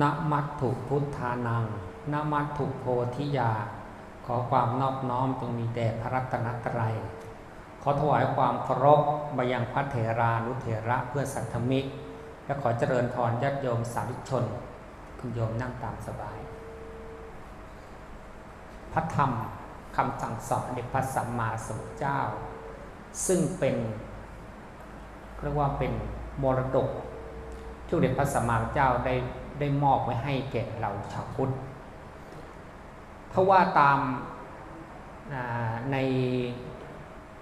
นมัตถุพุทธานังนมัตถุโพธิยา ขอความนอบน้อมจงมีแด่พระรัตนตรัย ขอถวายความเคารพบยังพระเถรานุเถระเพื่อสัทธมิก และขอเจริญพรญาติโยมสาธุชน คุณโยมนั่งตามสบาย พระธรรมคำสั่งสอนในพระสัมมาสัมพุทธเจ้า ซึ่งเป็นเรียกว่าเป็นมรดกที่เด็จพระสัมมาสัมพุทธเจ้าได้ ได้มอบไว้ให้แก่เราชาวพุทธเพราะว่าตามใน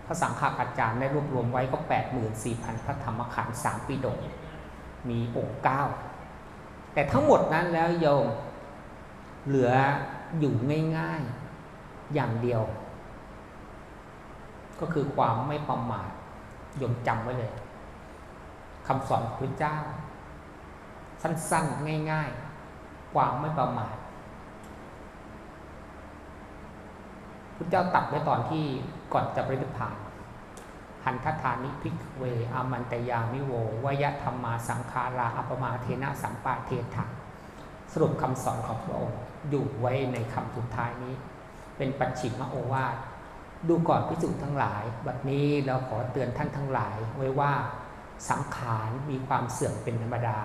พระสังฆาจารย์ได้รวบรวมไว้ก็ 84,000 พระธรรมขันธ์สามปีดกมีองค์เก้าแต่ทั้งหมดนั้นแล้วโยมเหลืออยู่ง่ายๆอย่างเดียว ก็คือความไม่ประมาทโยมจำไว้เลยคำสอนพระเจ้า สั้นๆ ง่าย ๆ ความไม่ประมาทพระเจ้าตัดไว้ตอนที่ก่อนจะปรินิพพานหันทัธานิพิกเว อามันตยามิโววยธรรมาสังคาราอัปมาเทนะสัมปาเทถาสรุปคำสอนของพระองค์อยู่ไว้ในคำสุดท้ายนี้ เป็นปัจฉิมโอวาทดูก่อนพิสุทั้งหลาย บัดนี้เราขอเตือนท่านทั้งหลายไว้ว่าสังขารมีความเสื่อมเป็นธรรมดา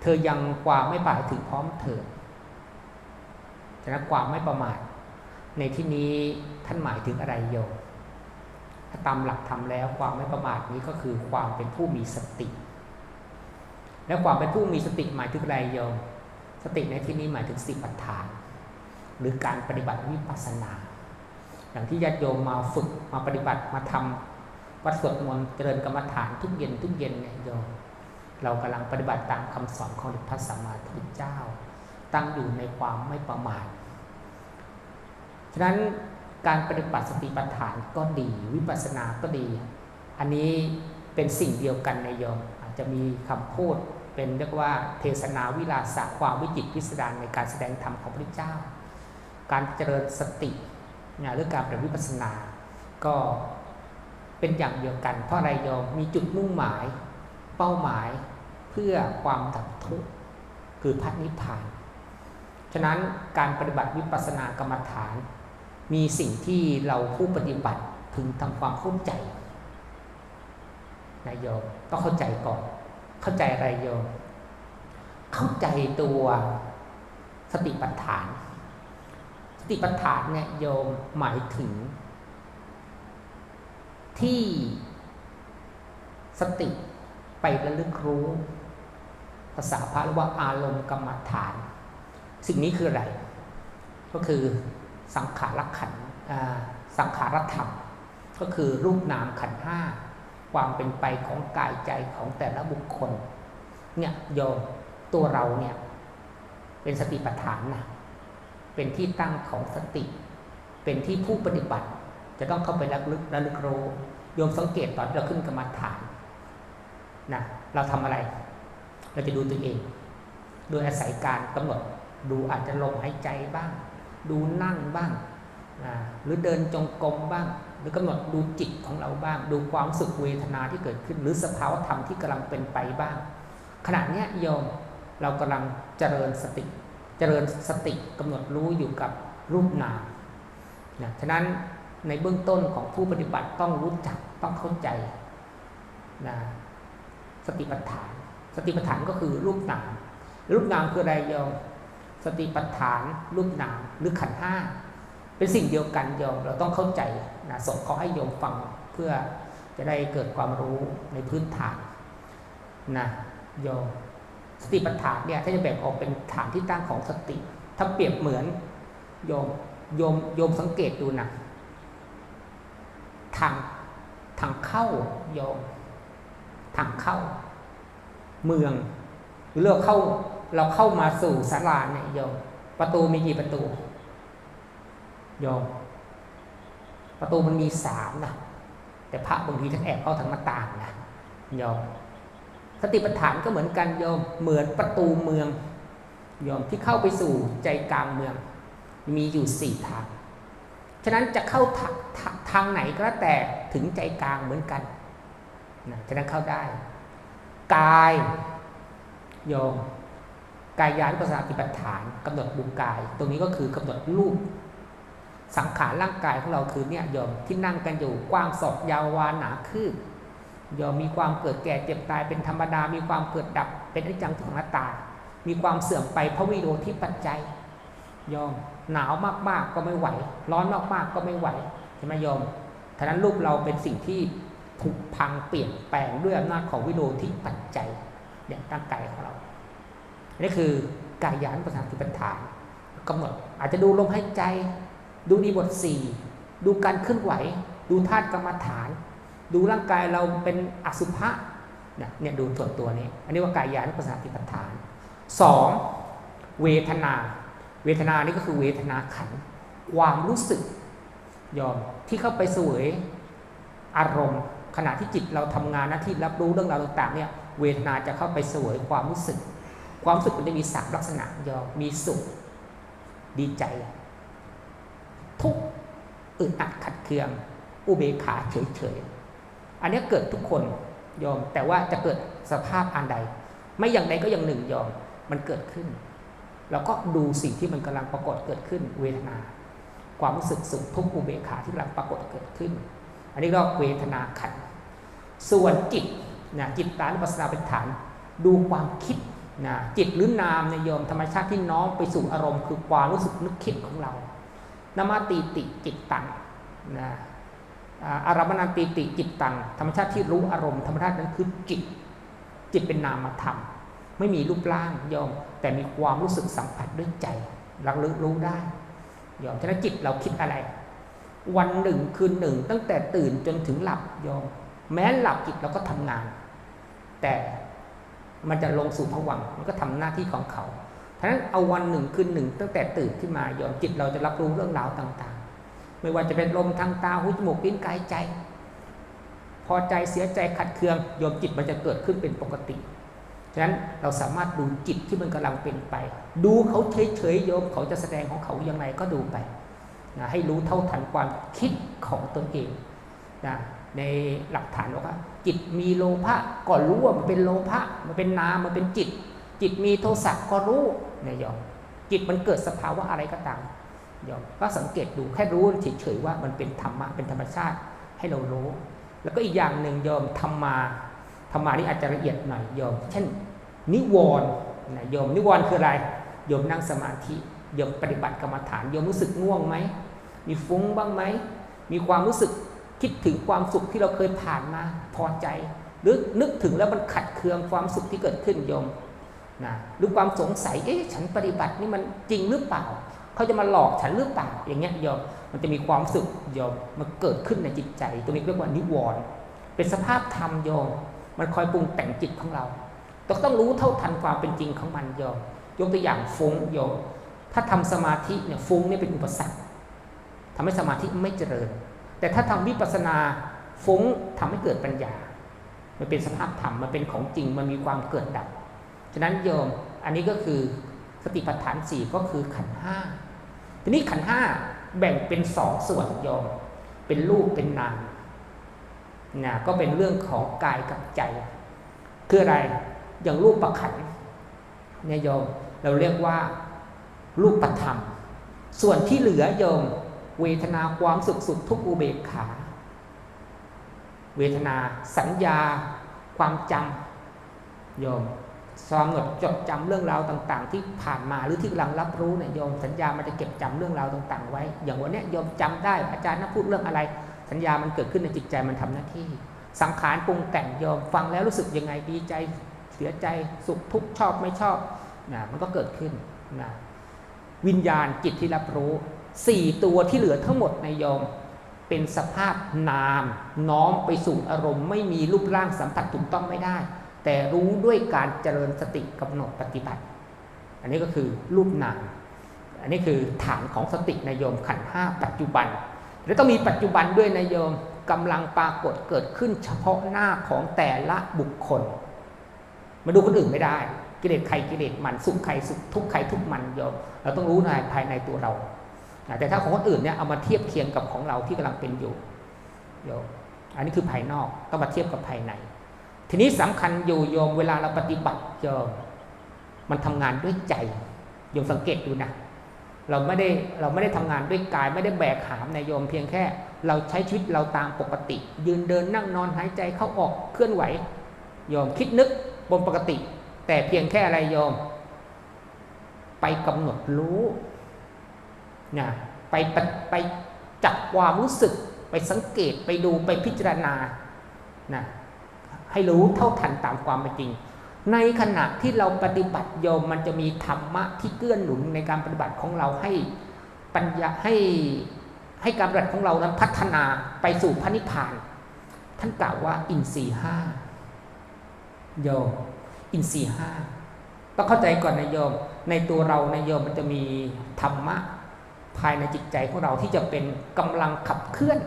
เธอยังความไม่ป่าถึงพร้อมเถิดฉะนั้นความไม่ประมาท ในที่นี้ท่านหมายถึงอะไรโยมถ้าตามหลักธรรมแล้วความไม่ประมาทนี้ก็คือความเป็นผู้มีสติ และความเป็นผู้มีสติหมายถึงอะไรโยม สติในที่นี้หมายถึงสิปัฏฐาน หรือการปฏิบัติวิปัสสนา อย่างที่ญาติโยมมาฝึกมาปฏิบัติมาทำวัดสวดมนต์เจริญกรรมฐานทุกเย็นทุกเย็นเนี่ยโยม เรากำลังปฏิบัติตามคำสอนของพระสัมมาสัมพุทธเจ้า ตั้งอยู่ในความไม่ประมาทฉะนั้นการปฏิบัติสติปัฏฐานก็ดี วิปัสสนาก็ดี อันนี้เป็นสิ่งเดียวกันในโยมอาจจะมีคำพูดเป็นเรียกว่าเทศนาวิลาสะความวิจิตพิสดารในการแสดงธรรมของพระเจ้า การเจริญสตินะหรือการปฏิบัติวิปัสสนา ก็เป็นอย่างเดียวกัน เพราะอะไรโยมมีจุดมุ่งหมาย เป้าหมายเพื่อความดับทุกข์คือพัฒนิพพาน ฉะนั้นการปฏิบัติวิปัสสนากรรมฐาน มีสิ่งที่เราผู้ปฏิบัติถึงทำความเข้าใจนายโยมต้องเข้าใจก่อน เข้าใจอะไรโยม เข้าใจตัวสติปัฏฐาน สติปัฏฐานเนี่ยโยมหมายถึง ที่สติ ไประลึกรู้ ภาษาพระเรียกว่าอารมณ์กรรมฐาน สิ่งนี้คืออะไร ก็คือสังขารขันสังขารธรรม ก็คือรูปนามขันห้าความเป็นไปของกายใจของแต่ละบุคคล เนี่ยโยมตัวเราเนี่ย เป็นสติปัฏฐานนะเป็นที่ตั้งของสติ เป็นที่ผู้ปฏิบัติ จะต้องเข้าไประลึกระลึกรู้โยมสังเกตตอนเราขึ้นกรรมฐาน นะเราทำอะไร เราจะดูตัวเอง โดยอาศัยการกำหนดดูอาจจะลมหายใจบ้าง ดูนั่งบ้างนะหรือเดินจงกรมบ้าง หรือกำหนดดูจิตของเราบ้าง ดูความสุขเวทนาที่เกิดขึ้น หรือสภาวธรรมที่กำลังเป็นไปบ้าง ขณะนี้โยมเรากำลังเจริญสติ เจริญสติกำหนดรู้อยู่กับรูปนามนะฉะนั้นในเบื้องต้นของผู้ปฏิบัติต้องรู้จักต้องเข้าใจนะ สติปัฏฐาน สติปัฏฐานก็คือรูปนาม รูปนามคืออะไรโยมสติปัฏฐาน รูปนามหรือขันห้าเป็นสิ่งเดียวกันโยมเราต้องเข้าใจนะส่งเขาให้โยมฟังเพื่อจะได้เกิดความรู้ในพื้นฐานนะโยมสติปัฏฐานเนี่ยถ้าจะแบ่งออกเป็นฐานที่ตั้งของสติ ถ้าเปรียบเหมือนโยมโยมโยมสังเกตดูนะทางทางเข้าโยม ทางเข้า เมือง หรือเราเข้าเราเข้ามาสู่ศาลาเนี่ยโยมประตูมีกี่ประตูโยมประตูมันมีสามนะแต่พระบางทีท่านแอบเข้าทางหน้าต่างนะโยมสติปัฏฐานก็เหมือนกันโยมเหมือนประตูเมืองโยมที่เข้าไปสู่ใจกลางเมือง มีอยู่สี่ทาง ฉะนั้นจะเข้าทางทางไหนก็แล้วแต่ถึงใจกลางเหมือนกัน นะฉะนั้นเข้าได้ กายโยมกายานุปัสสนาติปัฏฐานกำหนดดูกาย ตรงนี้ก็คือกำหนดรูป สังขารร่างกายของเราคือเนี่ยโยมที่นั่งกันอยู่กว้างศอกยาววานหนาคืบโยมมีความเกิดแก่เจ็บตายเป็นธรรมดา มีความเกิดดับเป็นอนิจจังทุกขังอนัตตา มีความเสื่อมไปเพราะวิโรธที่ปัจจัยโยมหนาวมากๆก็ไม่ไหว ร้อนมากๆก็ไม่ไหวใช่ไหมโยมท่านั้นรูปเราเป็นสิ่งที่ ผุพังเปลี่ยนแปลงด้วยอำนาจของวิโรธที่ปัจจัยเนี่ยร่างกายของเราอันนี่คือกายานุปัสสนาติปัฏฐานกำหนดอาจจะดูลมหายใจ ดูดีบทสี่ดูการเคลื่อนไหว ดูธาตุกรรมฐาน ดูร่างกายเราเป็นอสุภะเนี่ยดูส่วนตัวนี้ อันนี้ว่ากายานุปัสสนาติปัฏฐานสองเวทนา เวทนานี่ก็คือเวทนาขันความรู้สึกยอมที่เข้าไปเสวยอารมณ์ ขณะที่จิตเราทำงานหน้าที่รับรู้เรื่องราวต่างๆเนี่ยเวทนาจะเข้าไปสวยความรู้สึก ความรู้สึกมันจะมีสามลักษณะยอมมีสุขดีใจ ทุกข์อึดอัดขัดเคือง อุเบกขาเฉยๆ อันนี้เกิดทุกคนยอมแต่ว่าจะเกิดสภาพอันใด ไม่อย่างใดก็อย่างหนึ่งยอมมันเกิดขึ้นเราก็ดูสิ่งที่มันกำลังปรากฏเกิดขึ้น เวทนา ความรู้สึกสุขทุกข์อุเบกขาที่กำลังปรากฏเกิดขึ้น นนี้เรียกเวทนาขันส่วนจิตนะจิตตานุปัสสนาเป็นฐาน ดูความคิดนะจิตหรือนามในโยมธรรมชาติที่น้อมไปสู่อารมณ์ คือความรู้สึกนึกคิดของเรานามาตีติจิตตังนะอารามณตีติจิตตังธรรมชาติที่รู้อารมณ์ธรรมชาตินั้นคือจิต จิตเป็นนามธรรม ไม่มีรูปร่างโยมแต่มีความรู้สึกสัมผัสด้วยใจรักลึกรู้ได้โยมฉะนั้นจิตเราคิดอะไร วันหนึ่งคืนหนึ่ง ตั้งแต่ตื่นจนถึงหลับโยมแม้หลับจิตเราก็ทำงาน แต่มันจะลงสู่ผวังมันก็ทำหน้าที่ของเขาฉะนั้นเอาวันหนึ่งคืนหนึ่ง ตั้งแต่ตื่นขึ้นมายอมจิตเราจะรับรู้เรื่องราวต่างๆ ไม่ว่าจะเป็นลมทางตาหูจมูกลิ้นกายใจ พอใจเสียใจขัดเคืองโยมจิตมันจะเกิดขึ้นเป็นปกติฉะนั้นเราสามารถดูจิตที่มันกำลังเป็นไป ดูเขาเฉยๆโยมเขาจะแสดงของเขาอยังไงก็ดูไป นะให้รู้เท่าทันความคิดของตนเองนะในหลักฐานบอกว่า จิตมีโลภะก็รู้ว่ามันเป็นโลภะมันเป็นนามมันเป็นจิต จิตมีโทสะก็รู้เนี่ยยอมจิตมันเกิดสภาวะอะไรก็ตามยอมก็สังเกตดูแค่รู้เฉยๆว่ามันเป็นธรรมะเป็นธรรมชาติให้เรารู้ แล้วก็อีกอย่างหนึ่งยอมธรรมาธรรมานี่อาจจะละเอียดหน่อยยอม เช่น นิวรณ์นะยอมนิวรณ์คืออะไรยอมนั่งสมาธิยอมปฏิบัติกรรมฐานยอมรู้สึกง่วงไหม มีฟุ้งบ้างไหม มีความรู้สึกคิดถึงความสุขที่เราเคยผ่านมาพอใจ หรือนึกถึงแล้วมันขัดเคืองความสุขที่เกิดขึ้นโยมนะหรือความสงสัยเอ๊ะฉันปฏิบัตินี่มันจริงหรือเปล่า เขาจะมาหลอกฉันหรือเปล่าอย่างเงี้ยโยมมันจะมีความสุขโยมมันเกิดขึ้นในจิตใจ ตรงนี้เรียกว่านิวรณ์เป็นสภาพธรรมโยมมันคอยปรุงแต่งจิตของเราต้องต้องรู้เท่าทันความเป็นจริงของมันโยมยกตัวอย่างฟุ้งโยมถ้าทำสมาธิเนี่ยฟุ้งนี่เป็นอุปสรรค ทำให้สมาธิไม่เจริญ แต่ถ้าทำวิปัสนาฟุ้งทำให้เกิดปัญญา มันเป็นสภาพธรรม มันเป็นของจริง มันมีความเกิดดับ ฉะนั้นโยม อันนี้ก็คือสติปัฏฐานสี่ก็คือขันห้า ทีนี้ขันห้าแบ่งเป็นสองส่วนโยม เป็นรูปเป็นนามนะก็เป็นเรื่องของกายกับใจ คืออะไร อย่างรูปประขันเนี่ยโยม เราเรียกว่ารูปประธรรม ส่วนที่เหลือโยม เวทนาความสุขสุขทุกอุเบกขา เวทนาสัญญา ความจำโยมสำหนดจดจำเรื่องราวต่าง ๆ ที่ผ่านมาหรือที่กำลังรับรู้เนี่ยโยมสัญญามันจะเก็บจำเรื่องราวต่าง ๆ ไว้ อย่างวันนี้โยมจำได้ อาจารย์นักพูดเรื่องอะไร สัญญามันเกิดขึ้นในจิตใจมันทำหน้าที่ สังขารปรุงแต่งโยมฟังแล้วรู้สึกยังไงดีใจเสียใจสุขทุกข์ชอบไม่ชอบนะมันก็เกิดขึ้นนะวิญญาณจิตที่รับรู้ สี่ตัวที่เหลือทั้งหมดในยอม เป็นสภาพนามน้อมไปสู่อารมณ์ ไม่มีรูปร่างสัมผัสถูกต้องไม่ได้ แต่รู้ด้วยการเจริญสติกำหนดปฏิบัติ อันนี้ก็คือรูปนาม อันนี้คือฐานของสตินโยมขันห้าปัจจุบัน และต้องมีปัจจุบันด้วยในโยมกำลังปรากฏเกิดขึ้นเฉพาะหน้าของแต่ละบุคคล มาดูคนอื่นไม่ได้ กิเลสใครกิเลสมันสุขใครสุขทุกข์ใครทุกมันโยมเราต้องรู้ในภายในตัวเรา แต่ถ้าของคนอื่นเนี่ยเอามาเทียบเคียงกับของเราที่กำลังเป็นอยู่โยมอันนี้คือภายนอกต้องมาเทียบกับภายใน ทีนี้สำคัญอยู่โยมเวลาเราปฏิบัติโยมมันทำงานด้วยใจโยมสังเกตดูนะเราไม่ได้เราไม่ได้ทำงานด้วยกายไม่ได้แบกหามนายโยมเพียงแค่ เราใช้ชีวิตเราตามปกติ ยืนเดินนั่งนอนหายใจเข้าออกเคลื่อนไหวโยมคิดนึกบนปกติ แต่เพียงแค่อะไรโยม ไปกำหนดรู้ นะไปไปไปจับความรู้สึกไปสังเกตไปดูไปพิจารณานะให้รู้เท่าทันตามความเป็นจริง ในขณะที่เราปฏิบัติโยมมันจะมีธรรมะที่เกื้อหนุนในการปฏิบัติของเราให้ปัญญาให้ให้การปฏิบัติของเรานั้นพัฒนาไปสู่พระนิพพาน ท่านกล่าวว่าอินทรีห้าโยมอินทรีห้าต้องเข้าใจก่อนนะโยม ในตัวเราในโยมมันจะมีธรรมะ ภายในจิตใจของเราที่จะเป็นกำลังขับเคลื่อน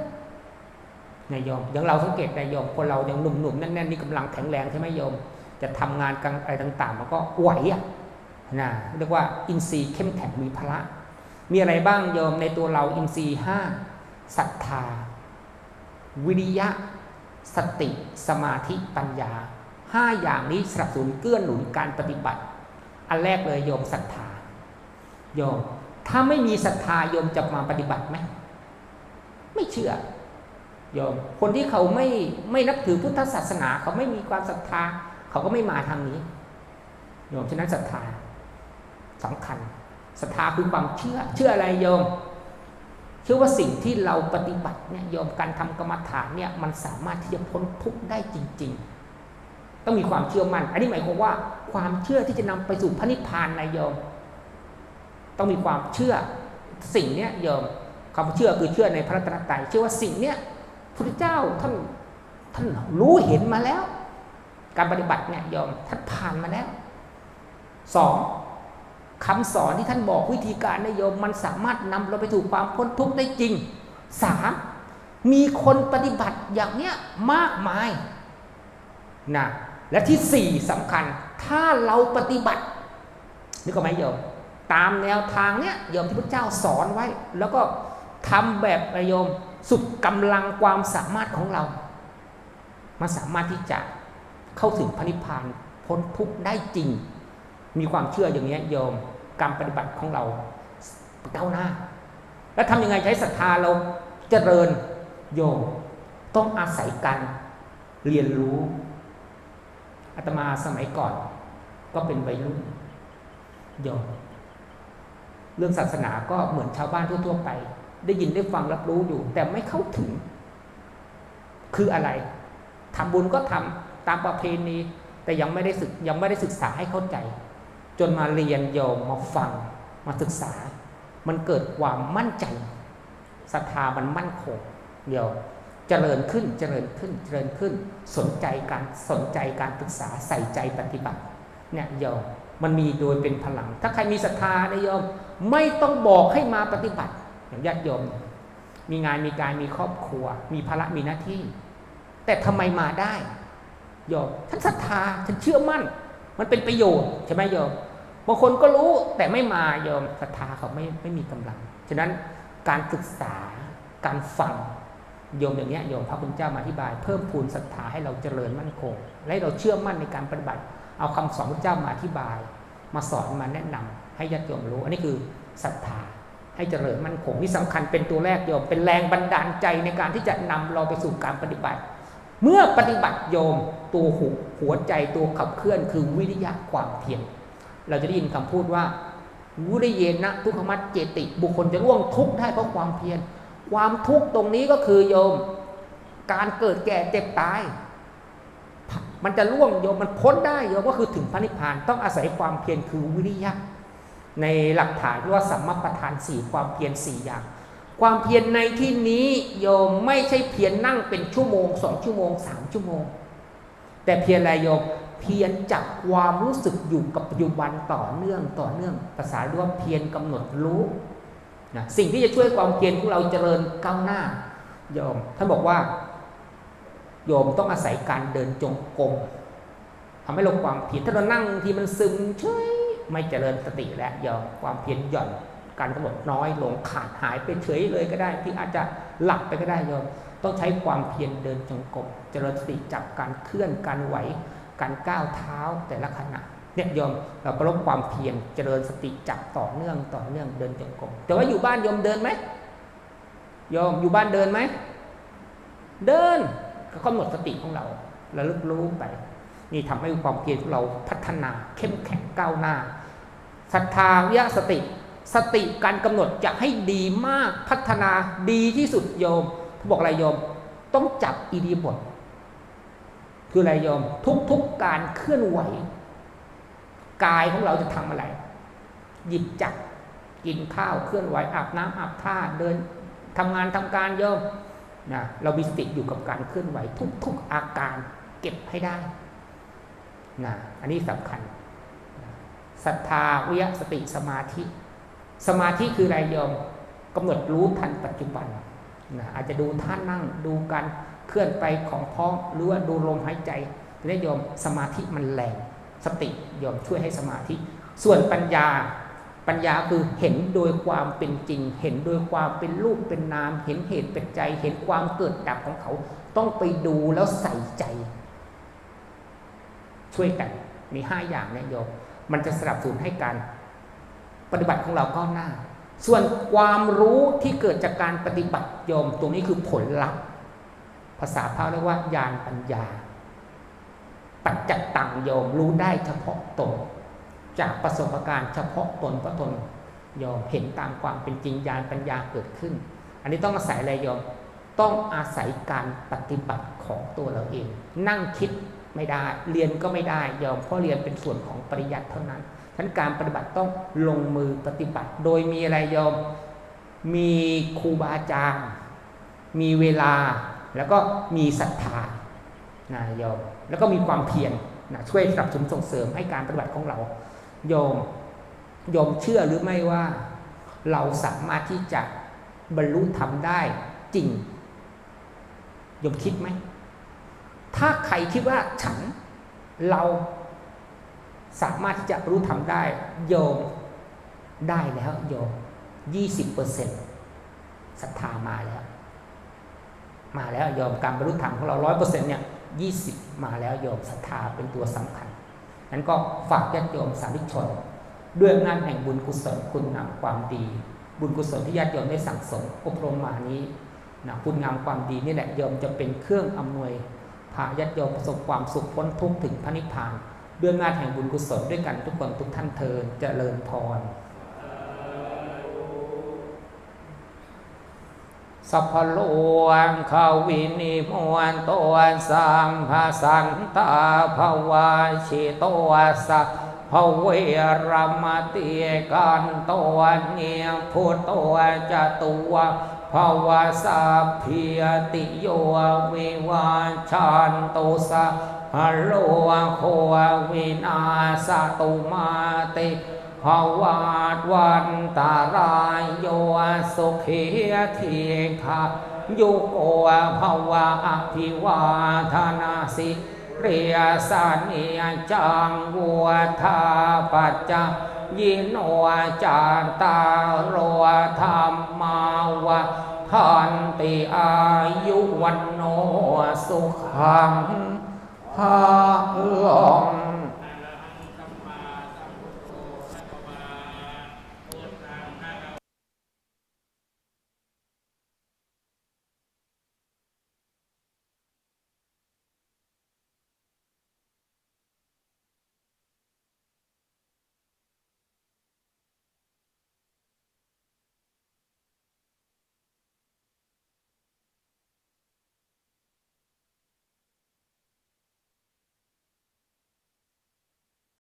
นายโยมอย่างเราสังเกตนายโยมคนเรายังหนุ่มๆแน่นๆนี่กำลังแข็งแรงใช่ไหมโยม จะทำงานกันอะไรต่างๆ มันก็ไหวอะนะเรียกว่าอินทรีย์เข้มแข็งมีพละ มีอะไรบ้างโยมในตัวเราอินทรีย์ห้าศรัทธา วิริยะ สติ สมาธิปัญญาห้าอย่างนี้สนับสนุนเกื้อหนุนการปฏิบัติ อันแรกเลยโยมศรัทธาโยม ถ้าไม่มีศรัทธาโยมจะมาปฏิบัติไหมไม่เชื่อโยม คนที่เขาไม่ไม่นับถือพุทธศาสนา เขาไม่มีความศรัทธา เขาก็ไม่มาทางนี้โยมฉะนั้นศรัทธาสำคัญศรัทธาคือความเชื่อ เชื่ออะไรโยมเชื่อว่าสิ่งที่เราปฏิบัติเนี่ยโยมการทำกรรมฐานเนี่ยมันสามารถที่จะพ้นทุกข์ได้จริง ๆ ต้องมีความเชื่อมัน่น อันนี้หมายความว่าความเชื่อที่จะนำไปสู่พระนิพพานนายโยม ต้องมีความเชื่อสิ่งเนี้ยโยมความเชื่อคือเชื่อในพระตรัตรเชื่อว่าสิ่งเนี้ยพระเจ้าท่านท่านรู้เห็นมาแล้ว การปฏิบัติเนี่ยโยมท่านผ่านมาแล้วสองคำสอนที่ท่านบอกวิธีการนายโยมมันสามารถนำเราไปสู่ความพ้นทุกข์ได้จริงสามมีคนปฏิบัติอย่างเนี้ยมากมายนะและที่สี่สำคัญ ถ้าเราปฏิบัตินี่ก็ไหมโยม ตามแนวทางเนี้ยโยมที่พระเจ้าสอนไว้ แล้วก็ทำแบบโยมสุดกำลังความสามารถของเรา มันสามารถที่จะเข้าถึงพระนิพพานพ้นทุกข์ได้จริง มีความเชื่ออย่างนี้โยมการปฏิบัติของเราก้าวหน้า แล้วทำยังไงใช้ศรัทธาเราเจริญโยมต้องอาศัยการเรียนรู้อาตมาสมัยก่อน ก็เป็นวัยรุ่นโยม เรื่องศาสนาก็เหมือนชาวบ้านทั่วๆไป ได้ยินได้ฟังรับรู้อยู่ แต่ไม่เข้าถึง คืออะไรทำบุญก็ทำตามประเพณีแต่ยังไม่ได้ศึกยังไม่ได้ศึกษาให้เข้าใจ จนมาเรียนโยมมาฟังมาศึกษา มันเกิดความมั่นใจศรัทธามันมั่นคงเดียวเจริญขึ้นเจริญขึ้นเจริญขึ้น สนใจการสนใจการศึกษาใส่ใจปฏิบัติเนี่ยโยมมันมีโดยเป็นพลัง ถ้าใครมีศรัทธานะโยม ไม่ต้องบอกให้มาปฏิบัติอย่างญาติโยม มีงานมีการมีครอบครัว มีภาระมีหน้าที่ แต่ทำไมมาได้โยมท่านศรัทธาฉันเชื่อมั่น มันเป็นประโยชน์ใช่ไหมโยมบางคนก็รู้แต่ไม่มาโยมศรัทธาเขาไม่ไม่มีกำลังฉะนั้นการศึกษาการฟังโยมอย่างนี้โยมพระคุณเจ้ามาอธิบาย เพิ่มพูนศรัทธาให้เราเจริญมั่นคง และเราเชื่อมั่นในการปฏิบัติ เอาคำสอนพระเจ้ามาอธิบาย มาสอนมาแนะนำให้ญาติโยมรู้ อันนี้คือศรัทธาให้เจริญมั่นคงนี่สำคัญเป็นตัวแรกโยม เป็นแรงบันดาลใจในการที่จะนำเราไปสู่การปฏิบัติ เมื่อปฏิบัติโยมตัวหูหัวใจตัวขับเคลื่อนคือวิริยะความเพียรเราจะได้ยินคำพูดว่าวุริเยนะทุกขมัดเจติ บุคคลจะล่วงทุกข์ได้เพราะความเพียรความทุกข์ตรงนี้ก็คือโยม การเกิดแก่เจ็บตาย มันจะล่วงโยมมันพ้นได้โยมก็คือถึงพระนิพพานต้องอาศัยความเพียรคือวิริยะในหลักฐานที่ว่าสัมมาประธานสี่ความเพียรสี่อย่าง ความเพียรในที่นี้โยมไม่ใช่เพียรนั่งเป็นชั่วโมงสองชั่วโมงสามชั่วโมง แต่เพียรอะไรโยมเพียรจับความรู้สึกอยู่กับปัจจุบันต่อเนื่องต่อเนื่องภาษาเรียกว่าเพียรกำหนดรู้นะสิ่งที่จะช่วยความเพียรของเราเจริญก้าวหน้าโยมท่านบอกว่า โยมต้องอาศัยการเดินจงกรมทำให้เราความเพียรถ้าเรานั่งที่มันซึมเฉยไม่เจริญสติแล้วโยมความเพียรหย่อนการกำหนดน้อยลงขาดหายไปเฉยเลยก็ได้ ที่อาจจะหลับไปก็ได้โยมต้องใช้ความเพียรเดินจงกรมเจริญสติจับการเคลื่อนการไหวการก้าวเท้าแต่ละขณะเนี่ยโยมเราประลบความเพียรเจริญสติจับต่อเนื่องต่อเนื่องเดินจงกรมแต่ว่าอยู่บ้านโยมเดินไหมโยมอยู่บ้านเดินไหมเดิน ก็กำหนดสติของเราระลึกรู้ไป นี่ทำให้ความเพียรของเราพัฒนาเข้มแข็งก้าวหน้าศรัทธาวิยสติ สติการกำหนดจะให้ดีมากพัฒนาดีที่สุดโยมเขาบอกอะไรโยม ต้องจับอีดีบท คืออะไรโยม ทุกๆการเคลื่อนไหว กายของเราจะทำอะไร หยิบจับกินข้าวเคลื่อนไหวอาบน้ำอาบท่าเดินทำงานทำการโยม นะเรามีสติอยู่กับการเคลื่อนไหวทุก ๆ อาการเก็บให้ได้นะอันนี้สำคัญศรัทธาวิยสติสมาธิ สมาธิคืออะไรโยมกำหนดรู้ทันปัจจุบันนะอาจจะดูท่านั่งดูการเคลื่อนไปของท้องหรือว่าดูลมหายใจจะได้โยมสมาธิมันแรงสติโยมช่วยให้สมาธิ ส่วนปัญญา ปัญญาคือเห็นโดยความเป็นจริง เห็นโดยความเป็นรูปเป็นนาม เห็นเหตุเป็นใจ เห็นความเกิดดับของเขา ต้องไปดูแล้วใส่ใจ ช่วยกันมีห้าอย่างเนี่ยโยมมันจะสนับสนุนให้การปฏิบัติของเราก้าวหน้า ส่วนความรู้ที่เกิดจากการปฏิบัติโยมตรงนี้คือผลลัพธ์ภาษาพระเรียกว่าญาณปัญญาปัจจัตตังโยมรู้ได้เฉพาะตน จากประสบการณ์เฉพาะตนพระตนโยมเห็นตามความเป็นจริงญาณปัญญาเกิดขึ้น อันนี้ต้องอาศัยอะไรโยมต้องอาศัยการปฏิบัติของตัวเราเอง นั่งคิดไม่ได้ เรียนก็ไม่ได้โยมเพราะเรียนเป็นส่วนของปริยัติเท่านั้นฉะนั้นการปฏิบัติต้องลงมือปฏิบัติ โดยมีอะไรโยมมีครูบาอาจารย์มีเวลาแล้วก็มีศรัทธานะโยมแล้วก็มีความเพียรนะช่วยสนับสนุนส่งเสริมให้การปฏิบัติของเรา โยมโยมเชื่อหรือไม่ว่า เราสามารถที่จะบรรลุธรรมได้จริงโยมคิดไหม ถ้าใครคิดว่าฉันเราสามารถที่จะรู้ทำได้ โยมได้แล้วโยมยี่สิบเปอร์เซ็นต์ศรัทธามาแล้ว มาแล้วโยมการบรรลุธรรมของเราร้อยเปอร์เซ็นต์เนี่ยยี่สิบมาแล้วโยมศรัทธาเป็นตัวสำคัญ นั้นก็ฝากญาติโยมสาธุชน ด้วยอำนาจแห่งบุญกุศลคุณงามความดี บุญกุศลที่ญาติโยมได้สั่งสมอบรมมานี้นะคุณงามความดีนี่แหละโยมจะเป็นเครื่องอำนวยพาญาติโยมประสบความสุขพ้นทุกข์ถึงพระนิพพาน ด้วยอำนาจแห่งบุญกุศลด้วยกันทุกคนทุกท่านเทินเจริญพร สัพพะโลวังเขาวินิมวนตัวสัมภาสันตาภวาชิโตสัพพเวรมติกันตัวเนียพุทตัวจตุวภวาสัพพิยติโยวิวาชันตุสัพพะโลโควินาสตุมาติ ภวาดวันตารายโยสุขีทีขายุโกภาวะอภิวาทนาสิเรียสานิจังวัวทาปัจจยิโนจารตาโรธรรมาวะทันติอายุวันโนสุขังฮาลอง